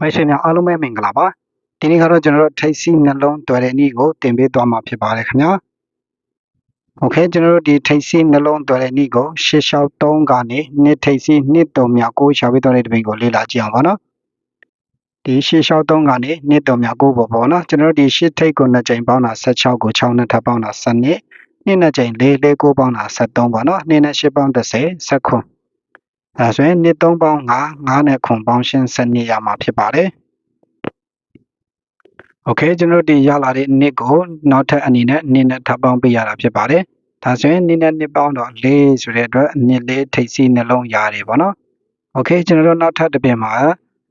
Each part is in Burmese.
မိတ်ဆွေများအားလုံးပဲမင်္ဂလာပါဒီနေ့ကတော့ကျွန်တော်တို့ထိပ်စီးနှလုံးတွေ့တဲ့နေ့ကိုတင်ပေးသွားမှာဖြစ်ပါတယ်ခင်ဗျာโอเคကျွန်တော်တို့ဒီထိပ်စီးနှလုံးတွေ့တဲ့နေ့ကိုရှစ်လျှောက်3ကနေနှစ်ထိပ်စီးနှစ်တုံမြကိုရှာပေးသွားတဲ့တပင်ကိုလေ့လာကြည့်အောင်ပါနော်ဒီရှစ်လျှောက်3ကနေနှစ်တုံမြကိုပေါ့ပေါ့နော်ကျွန်တော်တို့ဒီရှစ်ထိပ်ကိုနှစ်ကြိမ်ပေါင်းတာ16ကို6နဲ့ထပ်ပေါင်းတာ7နှစ်နှစ်နှစ်ကြိမ်4 4 9ပေါင်းတာ73ပါနော်နှစ်နဲ့8ပေါင်း30 19 အဲဆိုရင်နှစ်3ပေါင်း5 5နဲ့ခွန်ပေါင်းရှင်း7နှစ်ရမှာဖြစ်ပါတယ်โอเคကျွန်တော်တို့ဒီရလာတဲ့နှစ်ကိုနောက်ထပ်အနေနဲ့နှစ်နဲ့ထပ်ပေါင်းပေးရတာဖြစ်ပါတယ်ဒါဆိုရင်နှစ်နဲ့နှစ်ပေါင်းတော့၄ဆိုတဲ့အတွက်နှစ်လေးထိပ်စီးနှလုံးရတယ်ပေါ့နော်โอเคကျွန်တော်တို့နောက်ထပ်တစ်ပြင်မှာ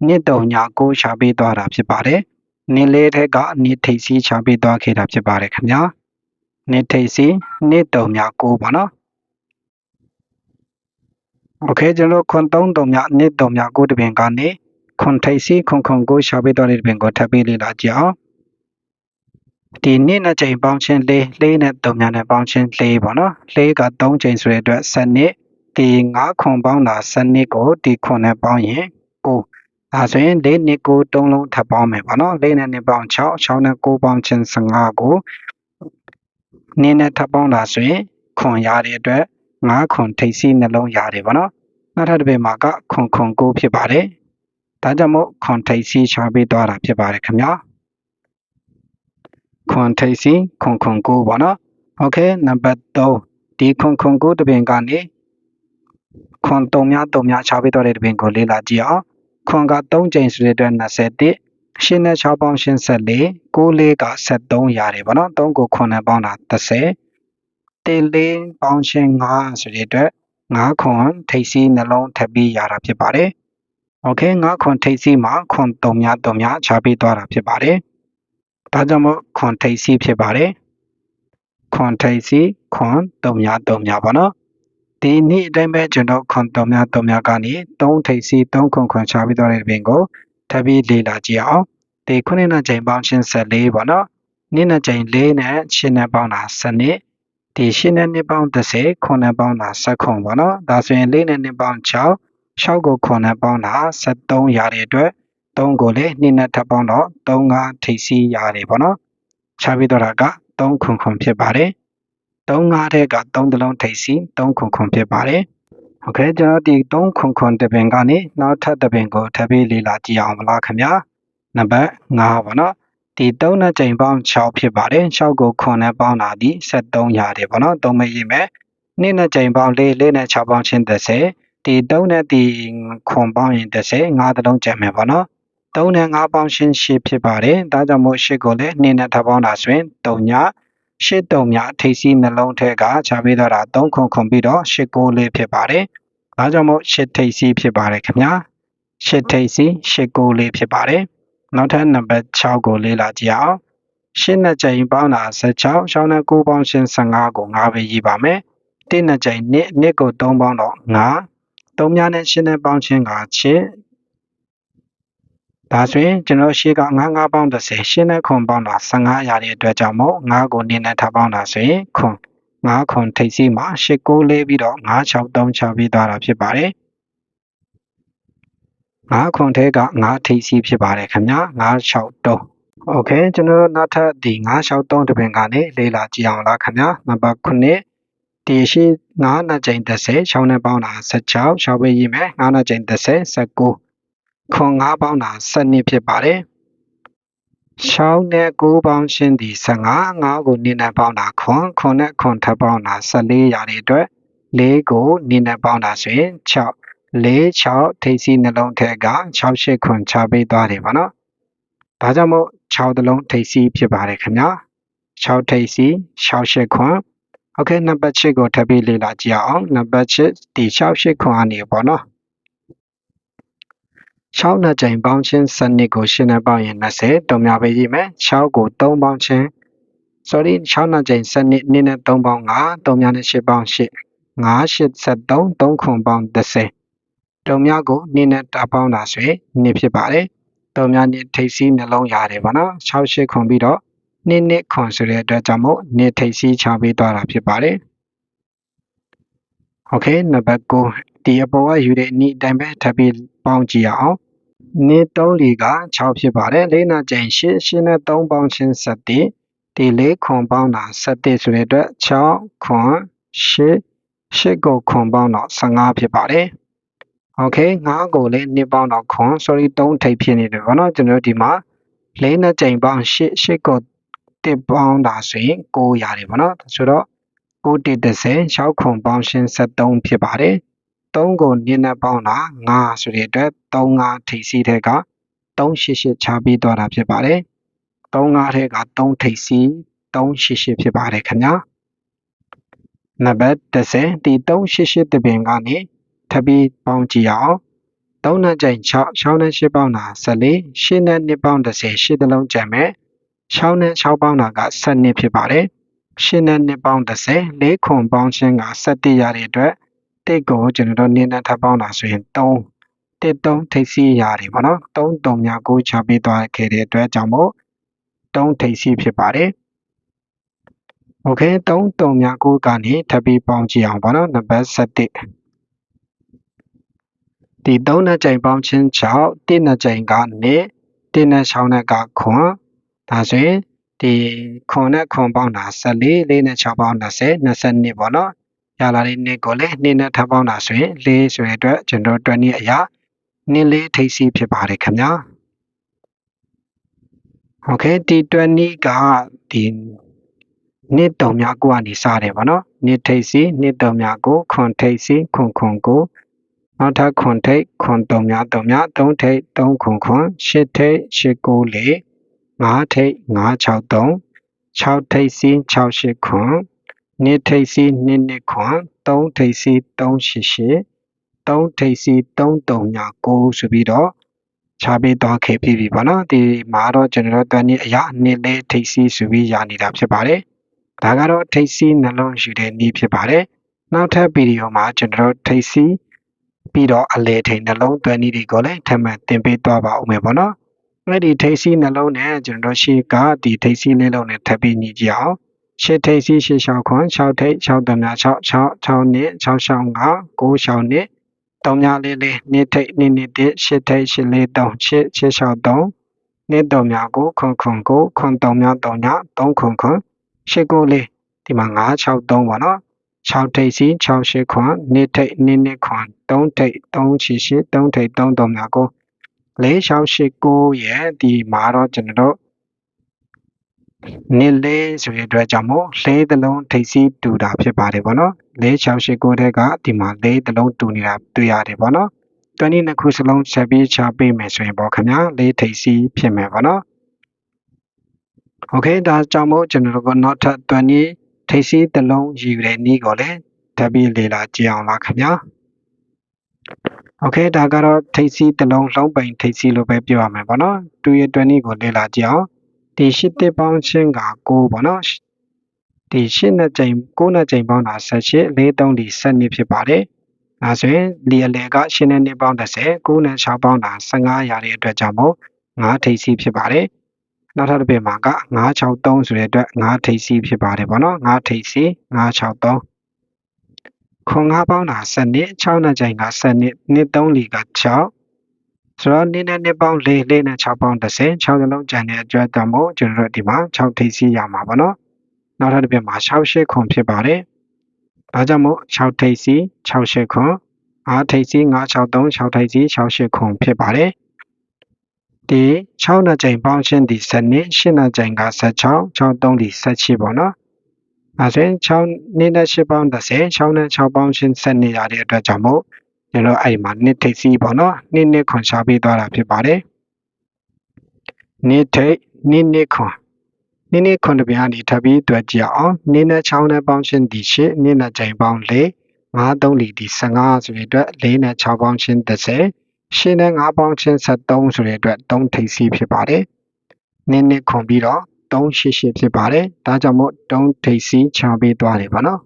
နှစ်တုံညာကိုရှာပေးသွားတာဖြစ်ပါတယ်နှစ်လေးထက်ကနှစ်ထိပ်စီးရှာပေးသွားခဲ့တာဖြစ်ပါတယ်ခင်ဗျာနှစ်ထိပ်စီးနှစ်တုံညာကိုပေါ့နော် โอเคကျွန်တော်ခွန်3တုံညာနှစ်တုံညာကိုတပင်ကနေခွန်ထိပ်စီးခွန်ခွန်ကိုရှာပေးသွားတဲ့တပင်ကိုထပ်ပေးလေ့လာကြည့်အောင်ဒီနှစ်နဲ့ချိန်ပေါင်းချင်း၄၄နဲ့၃ညနဲ့ပေါင်းချင်း၄ပေါ့နော်၄က3ချိန်ဆိုတဲ့အတွက်7နှစ်ဒီ9ခွန်ပေါင်းတာ7နှစ်ကိုဒီခွန်နဲ့ပေါင်းရင်9ဒါဆိုရင်၄နှစ်ကို3လုံးထပ်ပေါင်းမယ်ပေါ့နော်၄နဲ့2ပေါင်း6 6နဲ့9ပေါင်းချင်း15ကိုနင်းနဲ့ထပ်ပေါင်းတာဆိုရင်ခွန်ရတဲ့အတွက် 9ခွန်ထိပ်စီးနှလုံးရတယ်ပေါ့နော်နောက်ထပ်တစ်ပေမှာကခွန်ခွန်9ဖြစ်ပါတယ်ဒါကြောင့်မို့ခွန်ထိပ်စီးချပေးသွားတာဖြစ်ပါတယ်ခင်ဗျာခွန်ထိပ်စီခွန်ခွန်ကိုပေါ့နော်โอเคနံပါတ်3ဒီခွန်ခွန်ကိုတပင်ကနေခွန်3များ3များချပေးတော့တဲ့တပင်ကိုလေ့လာကြည့်အောင်ခွန်က3ကြိမ်ဆိုတဲ့အတွက်21ရှင်းနဲ့6ပေါင်းရှင်း14 6လေးက73ရတယ်ပေါ့နော်3ကိုခွန်နဲ့ပေါင်းတာ30 တင်လေးပေါင်းချင်း9ဆိုတဲ့အတွက်9ခွန်ထိပ်စီးနှလုံးထပ်ပြီးရတာဖြစ်ပါတယ်။ Okay 9ခွန်ထိပ်စီးမှာခွန်3များ3များခြားပြီးသွားတာဖြစ်ပါတယ်။ဒါကြောင့်မို့ခွန်ထိပ်စီးဖြစ်ပါတယ်။ခွန်ထိပ်စီးခွန်3များ3များပါနော်။ဒီနေ့အတိုင်းပဲကျွန်တော်ခွန်3များ3များကနေ3ထိပ်စီး3ခွန်ခွန်ခြားပြီးသွားတဲ့ပြင်ကိုထပ်ပြီးလေ့လာကြည့်အောင်။ဒီခုနှစ်နှစ်ချိန်ပေါင်းချင်း14ပါနော်။နှစ်နှစ်ချိန်4နဲ့7နဲ့ပေါင်းတာ7နှစ် ဒီရှင်းနဲ့နှစ်ပေါင်း30ခွန်နဲ့ပေါင်းတာ7ခွန်ပေါ့နော်ဒါဆိုရင်4နဲ့နှစ်ပေါင်း6 6ကိုခွန်နဲ့ပေါင်းတာ73ရတဲ့အတွက်3ကိုလည်း2နဲ့ထပ်ပေါင်းတော့3ကထိပ်စီးရတယ်ပေါ့နော်ချပြီးတော့တာက3ခွန်ခွန်ဖြစ်ပါတယ်3 5တဲ့က3တလုံးထိပ်စီး3ခွန်ခွန်ဖြစ်ပါတယ်โอเคကျွန်တော်ဒီ3ခွန်ခွန်တပင်ကနေနောက်ထပ်တပင်ကိုထပ်ပြီးလေ့လာကြည့်အောင်မလားခင်ဗျာနံပါတ်5ပေါ့နော် ဒီ3နဲ့ချိန်ပေါင်း6ဖြစ်ပါတယ်6ကိုခွန်နဲ့ပေါင်းတာဒီ73ရတယ်ပေါ့နော်3မရေးမယ်2နဲ့ချိန်ပေါင်း4 4နဲ့6ပေါင်းချင်း30ဒီ3နဲ့ဒီခွန်ပေါင်းရင်30 5တလုံးကျန်မယ်ပေါ့နော်3နဲ့5ပေါင်းရှင်း8ဖြစ်ပါတယ်ဒါကြောင့်မို့8ကိုလည်း2နဲ့ထပ်ပေါင်းတာဆိုရင်3ည8တုံမြအထိပ်စီးနှလုံးထဲကခြားပေးတော့တာ3ခွန်ခွန်ပြီးတော့8ကိုလေးဖြစ်ပါတယ်ဒါကြောင့်မို့8ထိပ်စီးဖြစ်ပါတယ်ခင်ဗျာ8ထိပ်စီး8ကိုလေးဖြစ်ပါတယ် နောက်ထပ်နံပါတ်6ကိုလေ့လာကြည့်အောင်ရှင်းနှစ်ကြိမ်ပေါင်းတာ16ရှောင်းနဲ့9ပေါင်းရှင်း15ကို9ပဲရေးပါမယ်တစ်နှစ်ကြိမ်နှစ်နှစ်ကို3ပေါင်းတော့9 3များနဲ့ရှင်းနဲ့ပေါင်းချင်းကချစ်ဒါဆိုရင်ကျွန်တော်ရှေ့က9 9ပေါင်း30ရှင်းနဲ့ခွန်ပေါင်းတာ15ရတဲ့အတွက်ကြောင့်မို့9ကိုနင်းနဲ့ထားပေါင်းတာဆိုရင်ခွန်9ခွန်ထိပ်စီးမှာ8 9လေးပြီးတော့9 6 3 6ပြီးသွားတာဖြစ်ပါတယ် 9ခွန်ထဲက9ထိပ်စီးဖြစ်ပါတယ်ခင်ဗျာ9 6 3โอเคကျွန်တော်တို့နောက်ထပ်ဒီ9 6 3တပင်ကနေလေ့လာကြည့်အောင်လားခင်ဗျာနံပါတ်9ဒီရှိ9နှစ်ကြိမ်30 6နဲ့ပေါင်းတာ16 6ပဲရေးမယ်9နှစ်ကြိမ်30 19ခွန်9ပေါင်းတာ12ဖြစ်ပါတယ်6နဲ့9ပေါင်းရှင်းဒီ15 5ကို2နဲ့ပေါင်းတာခွန်ခွန်နဲ့ခွန်ထပ်ပေါင်းတာ14ရတဲ့အတွက်4ကို2နဲ့ပေါင်းတာဆိုရင်6 4 6ထိပ်စီးနှလုံးထက်က6 8ခွန်ချပေးသွားတယ်ပါနော်။ဒါကြောင့်မို့6တလုံးထိပ်စီးဖြစ်ပါတယ်ခင်ဗျာ။6ထိပ်စီး6 8ခွန်โอเคနံပါတ်6ကိုထပ်ပြီးလေ့လာကြည့်အောင်နံပါတ်6ဒီ6 8ခွန်အနေပေါ့နော်။6နှစ်ကြိမ်ပေါင်းချင်းစနစ်ကိုရှင်းနေပေါင်းရင်20တုံများပဲရေးမယ်6ကို3ပေါင်းချင်း sorry 6နှစ်ကြိမ်စနစ်2နဲ့3ပေါင်း5တုံများနဲ့8ပေါင်း8 5 83 3ခွန်ပေါင်း30 တုံများကို2နဲ့တပေါင်းတာဆိုရင်2ဖြစ်ပါတယ်တုံများနဲ့ထိပ်စီးနှလုံးရတယ်ပါနော်6 8ခွန်ပြီးတော့2နှစ်ခွန်ဆိုတဲ့အတွက်ကြောင့်မို့2ထိပ်စီးချပေးသွားတာဖြစ်ပါတယ်โอเคနံပါတ်9ဒီအပေါ်ကယူတဲ့အနည်းအတိုင်းပဲထပ်ပြီးပေါင်းကြည့်ရအောင် နှစ်3လီက6ဖြစ်ပါတယ်လေးနာကျိန်8 8နဲ့3ပေါင်းချင်း7ဒီလေးခွန်ပေါင်းတာ7ဆိုတဲ့အတွက်6ခွန်8 8ကိုခွန်ပေါင်းတော့15ဖြစ်ပါတယ် โอเค9ကိုလည်းနှစ်ပေါင်းတော့ခွန် sorry 3ထိပ်ဖြစ်နေတယ်ဗောနော်ကျွန်တော်တို့ဒီမှာလေးနှစ်ကျိန်ပေါင်း8 8ကိုတစ်ပေါင်းတာဆိုရင်9ရတယ်ဗောနော်ဆိုတော့9တစ်30 6ခွန်ပေါင်းရှင်း73ဖြစ်ပါတယ်3ကိုနင်းနဲ့ပေါင်းတာ9ဆိုတဲ့အတွက်3 5ထိပ်စီးတဲ့က388ချပြီးသွားတာဖြစ်ပါတယ်3 5ထဲက3ထိပ်စီး388ဖြစ်ပါတယ်ခင်ဗျာနံပါတ်30ဒီ388တပင်ကနေ ထပ်ပြီးပေါင်းကြည့်အောင်3နဲ့ကြိမ်6 6နဲ့8ပေါင်းတာ14 8နဲ့2ပေါင်း30 8တလုံးကျန်မယ်6နဲ့6ပေါင်းတာက12ဖြစ်ပါတယ်8နဲ့2ပေါင်း30 4ခွန်ပေါင်းခြင်းက17ရတဲ့အတွက်တိတ်ကိုကျွန်တော်တို့နင်းနဲ့ထပ်ပေါင်းတာဆိုရင်3တစ်3ထိပ်စီးရတယ်ပေါ့နော်3 3မြ9ချပေးသွားခဲ့တဲ့အတွက်ကြောင့်မို့3ထိပ်စီးဖြစ်ပါတယ်โอเค3 3မြ9ကနေထပ်ပြီးပေါင်းကြည့်အောင်ပေါ့နော်နံပါတ်7 ဒီသုံးနှစ်ကြိမ်ပေါင်းခြင်းကြောင့်တစ်နှစ်ကြိမ်ကနှစ်တစ်နှစ်ချောင်းနှစ်ကခွန်ဒါဆိုရင်ဒီခွန်နဲ့ခွန်ပေါင်းတာ14လေးနဲ့6ပေါင်း20 22ပေါ့နော်ရလာတဲ့နှစ်ကိုလည်းနှစ်နဲ့ထပ်ပေါင်းတာဆိုရင်၄ဆိုတဲ့အတွက်ကျွန်တော်တွက်နည်းအရာနှစ်လေးထိပ်စီးဖြစ်ပါတယ်ခင်ဗျာဟုတ်ကဲ့ဒီတွက်နည်းကဒီနှစ်တုံများကိုကနေစတယ်ပေါ့နော်နှစ်ထိပ်စီနှစ်တုံများကိုခွန်ထိပ်စီခွန်ခွန်ကို နောက်ထပ်ခွန်ထိပ်ခွန်တုံများတုံများ3ထိပ်3ခွန်ခွန်8ထိပ်8ကို4 5ထိပ်5 6 3 6ထိပ်စီး6 8ခွန်နှစ်ထိပ်စီးနှစ်နှစ်ခွန်3ထိပ်စီး3 8 8 3ထိပ်စီး3တုံညာ9ဆိုပြီးတော့ချပေးသွားခဲ့ပြီပေါ့နော်ဒီမှာတော့ကျွန်တော်တို့တန်းนี้အရာနှစ်လေးထိပ်စီးဆိုပြီးရနေတာဖြစ်ပါတယ်ဒါကတော့ထိပ်စီးနှလုံးယူတဲ့နည်းဖြစ်ပါတယ်နောက်ထပ်ဗီဒီယိုမှာကျွန်တော်တို့ထိပ်စီး ပြီးတော့အလေထိန်နှလုံးသွင်းနည်းတွေကိုလည်းထပ်မံသင်ပေးသွားပါဦးမယ်ပေါ့နော်အဲ့ဒီထိပ်စီးနှလုံးနဲ့ကျွန်တော်တို့ရှေ့ကဒီထိပ်စီးလေးလုံးနဲ့ထပ်ပြီးညီကြအောင်ရှစ်ထိပ်စီးရှစ်ရှောင်းခွန်6ထိပ်6တများ6 6 6နှစ်6ရှောင်း5 9ရှောင်းနှစ်3များလေးလေးနှစ်ထိပ်နှစ်နှစ်တစ်ရှစ်ထိပ်ရှစ်လေး3 8 6ရှောင်း3နှစ်3များကိုခွန်ခွန်ကိုခွန်3များ3ည3ခွန်ခွန်ရှစ်ကိုလေးဒီမှာ9 6 3ပေါ့နော် 6ထိပ်စီ6 8ခွန်နှစ်ထိပ်နှစ်နှစ်ခွန်3ထိပ်3 8 8 3ထိပ်3 3များကို4 6 8 9ရဲ့ဒီမှာတော့ကျွန်တော်တို့နှစ်လေးဆိုတဲ့အတွက်ကြောင့်မို့လေးသလုံးထိပ်စီးတူတာဖြစ်ပါတယ်ပေါ့နော်၄6 8 9တဲ့ကဒီမှာလေးသလုံးတူနေတာတွေ့ရတယ်ပေါ့နော်22ခုစလုံးဆက်ပြီးချပေးမယ်ဆိုရင်ပေါ့ခင်ဗျာလေးထိပ်စီးဖြစ်မယ်ပေါ့နော်โอเคဒါကြောင့်မို့ကျွန်တော်တို့ကနောက်ထပ်20 ထိပ်စီးသလုံးယူတဲ့နည်းကိုလည်းတပည့်လေ့လာကြည့်အောင်လားခင်ဗျာโอเคဒါကတော့ထိပ်စီးသလုံးလုံးပိန်ထိပ်စီးလို့ပဲပြောရမယ်ပေါ့နော်တူရ20ကိုလေ့လာကြည့်အောင်ဒီရှစ်တစ်ပေါင်းချင်းက9ပေါ့နော်ဒီရှစ်နှစ်ကြိမ်9နှစ်ကြိမ်ပေါင်းတာ18 4 3ဒီ7နှစ်ဖြစ်ပါတယ်ဒါဆိုရင်ဒီအလေကရှင်းနဲ့နှစ်ပေါင်း30 9နဲ့6ပေါင်းတာ15ရတဲ့အတွက်ကြောင့်မို့9ထိပ်စီးဖြစ်ပါတယ် နောက်ထပ်တစ်ပြမှာက963ဆိုတဲ့အတွက်9ထိပ်စီးဖြစ်ပါတယ်ပေါ့နော်9ထိပ်စီး963ခွန်9ပေါင်းတာ7နှစ်6နှစ်ကြိမ်က7နှစ်နှစ်3လီက6ဆိုတော့နေ့နဲ့နှစ်ပေါင်း၄၄နဲ့6ပေါင်း30 6စလုံးကျန်တဲ့အတွက်ကြောင့်မို့ကျွန်တော်တို့ဒီမှာ6ထိပ်စီးရမှာပေါ့နော်နောက်ထပ်တစ်ပြမှာ6 8ခွန်ဖြစ်ပါတယ်ဒါကြောင့်မို့6ထိပ်စီး6 8ခွန်5ထိပ်စီး9 6 3 6ထိပ်စီး6 8ခွန်ဖြစ်ပါတယ် ဒီ6နှစ်ကြိမ်ပေါင်းရှင်းဒီ7နှစ်8နှစ်ကြိမ်က16 6 3ဒီ18ပေါ့နော်အဲဆိုရင်6နှစ်နဲ့8ပေါင်း30 6နဲ့6ပေါင်းရှင်း7နေရတဲ့အတွက်ကြောင့်မို့ကျွန်တော်အဲ့မှာနှစ်ထိပ်စီးပေါ့နော်နှစ်နှစ်ခွန်ရှားပေးသွားတာဖြစ်ပါတယ်နှစ်ထိပ်နှစ်နှစ်ခွန်နှစ်နှစ်ခွန်တပြားနေထပ်ပြီးတွေ့ကြအောင်နှစ်နဲ့6နဲ့ပေါင်းရှင်းဒီ8နှစ်နဲ့ချိန်ပေါင်း4 5 3လီဒီ15ဆိုတဲ့အတွက်4နဲ့6ပေါင်းရှင်း30 ရှင်းနဲ့5ပေါင်းချင်း73ဆိုတဲ့အတွက်3ထိပ်စီးဖြစ်ပါတယ်။နည်းနည်းခွန်ပြီးတော့388ဖြစ်ပါတယ်။ဒါကြောင့်မို့3ထိပ်စီးချပေးသွားတယ်ပေါ့နော်။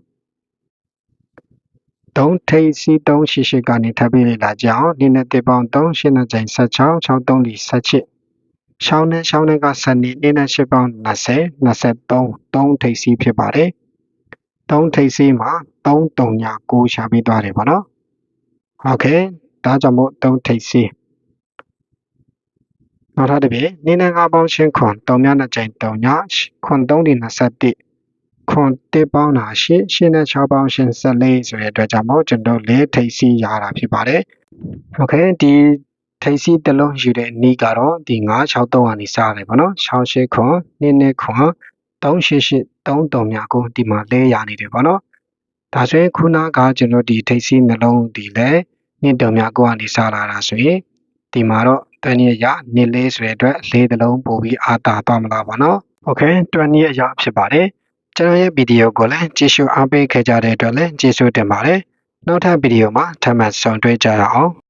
3ထိပ်စီး388ကနေထပ်ပြီးလေ့လာကြအောင်။နည်းနည်းတစ်ပေါင်း3ရှင်းနဲ့ချိန်16 63လီ18ရှောင်းနဲ့ရှောင်းနဲ့က7နှစ်နည်းနဲ့8ပေါင်း20 23 3ထိပ်စီးဖြစ်ပါတယ်။3ထိပ်စီးမှာ3 3ည9ရှာပေးသွားတယ်ပေါ့နော်။ဟုတ်ကဲ့ ဒါကြောင့်မို့3ထိပ်စီးနောက်ထပ်တစ်ပြည့်နင်းနဲ့ငါးပေါင်းရှင်းခွန်3မြ2ကြိမ်3ညခွန်3ဒီ21ခွန်1ပေါင်းတာရှင်းရှင်းနဲ့6ပေါင်းရှင်း14ဆိုတဲ့အတွက်ကြောင့်မို့ကျွန်တော်လေးထိပ်စီးရတာဖြစ်ပါတယ်။ Okay ဒီထိပ်စီးတစ်လုံးယူတဲ့နီးကတော့ဒီ963ကနေစရတယ်ပေါ့နော်68ခွန်2နှစ်ခွန်388 33မြကိုဒီမှာလဲရနေတယ်ပေါ့နော်။ဒါဆိုရင်ခုနကကျွန်တော်ဒီထိပ်စီးနှလုံးဒီလဲ နှစ်တုံမြကိုကနေစလာတာဆိုရင်ဒီမှာတော့တနည်းရနှစ်လေးဆိုတဲ့အတွက်လေးတစ်လုံးပို့ပြီးအာတာသွားမလားပါနော်။ Okay 20အရာဖြစ်ပါတယ်။ကျွန်တော်ရဲ့ဗီဒီယိုကိုလည်းကြည့်ရှုအားပေးခဲ့ကြတဲ့အတွက်လည်းကျေးဇူးတင်ပါတယ်။နောက်ထပ်ဗီဒီယိုမှာထပ်မံဆုံတွေ့ကြရအောင်။